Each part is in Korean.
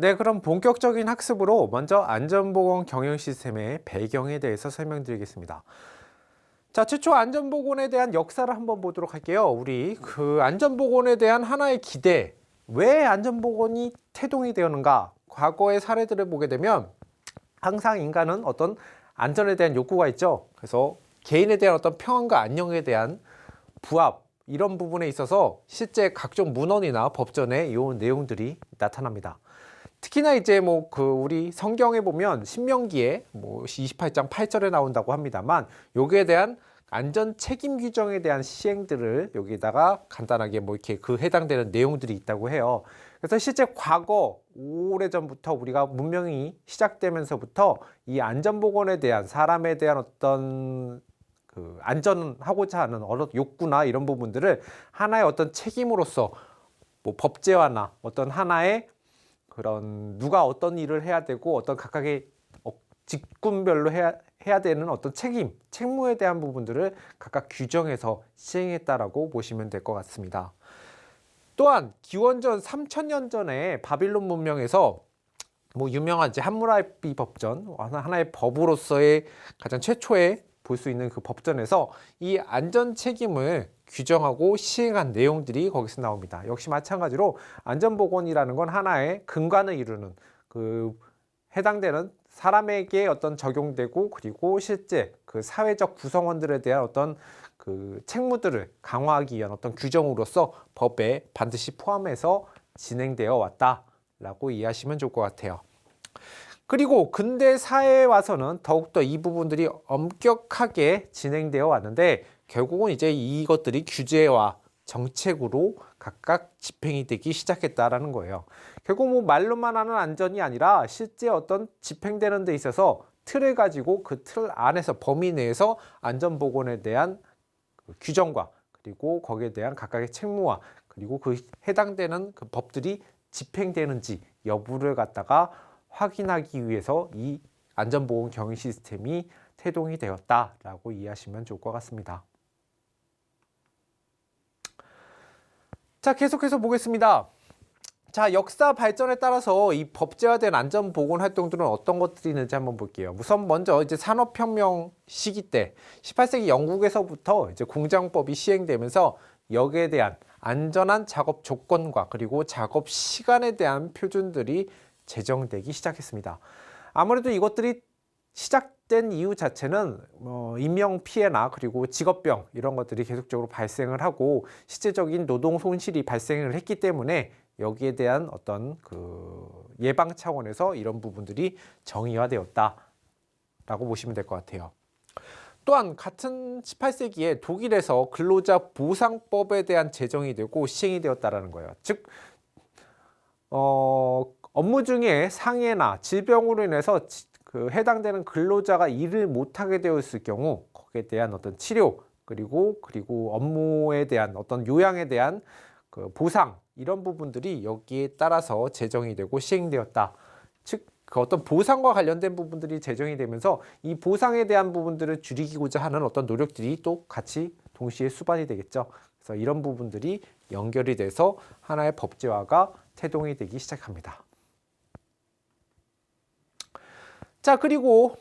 네, 그럼 본격적인 학습으로 먼저 안전보건 경영 시스템의 배경에 대해서 설명드리겠습니다. 자, 최초 안전보건에 대한 역사를 한번 보도록 할게요. 우리 그 안전보건에 대한 하나의 기대, 왜 안전보건이 태동이 되었는가? 과거의 사례들을 보게 되면 항상 인간은 어떤 안전에 대한 욕구가 있죠. 그래서 개인에 대한 어떤 평안과 안녕에 대한 부합, 이런 부분에 있어서 실제 각종 문헌이나 법전에 이 내용들이 나타납니다. 특히나 이제 뭐 그 우리 성경에 보면 신명기에 뭐 28장 8절에 나온다고 합니다만 여기에 대한 안전 책임 규정에 대한 시행들을 여기다가 간단하게 뭐 이렇게 그 해당되는 내용들이 있다고 해요. 그래서 실제 과거 오래전부터 우리가 문명이 시작되면서부터 이 안전보건에 대한 사람에 대한 어떤 그 안전하고자 하는 어떤 욕구나 이런 부분들을 하나의 어떤 책임으로서 뭐 법제화나 어떤 하나의 그런 누가 어떤 일을 해야 되고 어떤 각각의 어, 직군별로 해야 해야 되는 어떤 책임, 책무에 대한 부분들을 각각 규정해서 시행했다라고 보시면 될 것 같습니다. 또한 기원전 3000년 전에 바빌론 문명에서 뭐 유명한 이제 함무라비 법전 하나의 법으로서의 가장 최초의 볼 수 있는 그 법전에서 이 안전 책임을 규정하고 시행한 내용들이 거기서 나옵니다. 역시 마찬가지로 안전보건이라는 건 하나의 근간을 이루는 그 해당되는 사람에게 어떤 적용되고 그리고 실제 그 사회적 구성원들에 대한 어떤 그 책무들을 강화하기 위한 어떤 규정으로서 법에 반드시 포함해서 진행되어 왔다라고 이해하시면 좋을 것 같아요. 그리고 근대 사회에 와서는 더욱더 이 부분들이 엄격하게 진행되어 왔는데 결국은 이제 이것들이 규제와 정책으로 각각 집행이 되기 시작했다라는 거예요. 결국 뭐 말로만 하는 안전이 아니라 실제 어떤 집행되는 데 있어서 틀을 가지고 그 틀 안에서 범위 내에서 안전 보건에 대한 그 규정과 그리고 거기에 대한 각각의 책무와 그리고 그 해당되는 그 법들이 집행되는지 여부를 갖다가 확인하기 위해서 이 안전보건 경영 시스템이 태동이 되었다라고 이해하시면 좋을 것 같습니다. 자, 계속해서 보겠습니다. 자, 역사 발전에 따라서 이 법제화된 안전 보건 활동들은 어떤 것들이 있는지 한번 볼게요. 우선 먼저 이제 산업혁명 시기 때 18세기 영국에서부터 이제 공장법이 시행되면서 여기에 대한 안전한 작업 조건과 그리고 작업 시간에 대한 표준들이 제정되기 시작했습니다. 아무래도 이것들이 시작된 이유 자체는 뭐 인명 피해나 그리고 직업병 이런 것들이 계속적으로 발생을 하고 실제적인 노동 손실이 발생을 했기 때문에 여기에 대한 어떤 그 예방 차원에서 이런 부분들이 정의화되었다라고 보시면 될 것 같아요. 또한 같은 18세기에 독일에서 근로자 보상법에 대한 제정이 되고 시행이 되었다라는 거예요. 즉, 어, 업무 중에 상해나 질병으로 인해서 그 해당되는 근로자가 일을 못하게 되었을 경우 거기에 대한 어떤 치료 그리고 그리고 업무에 대한 어떤 요양에 대한 그 보상 이런 부분들이 여기에 따라서 제정이 되고 시행되었다. 즉, 그 어떤 보상과 관련된 부분들이 제정이 되면서 이 보상에 대한 부분들을 줄이고자 하는 어떤 노력들이 또 같이 동시에 수반이 되겠죠. 그래서 이런 부분들이 연결이 돼서 하나의 법제화가 태동이 되기 시작합니다. 자, 그리고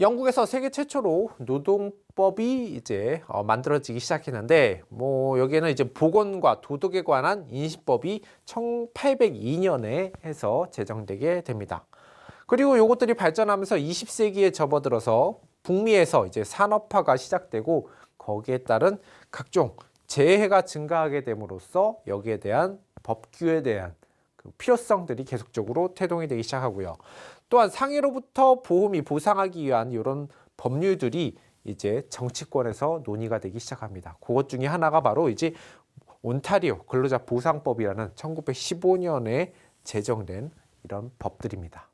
영국에서 세계 최초로 노동법이 이제 어, 만들어지기 시작했는데 뭐 여기에는 이제 보건과 도덕에 관한 인식법이 1802년에 해서 제정되게 됩니다. 그리고 요것들이 발전하면서 20세기에 접어들어서 북미에서 이제 산업화가 시작되고 거기에 따른 각종 재해가 증가하게 됨으로써 여기에 대한 법규에 대한 그 필요성들이 계속적으로 태동이 되기 시작하고요. 또한 상해로부터 보험이 보상하기 위한 이런 법률들이 이제 정치권에서 논의가 되기 시작합니다. 그것 중에 하나가 바로 이제 온타리오 근로자 보상법이라는 1915년에 제정된 이런 법들입니다.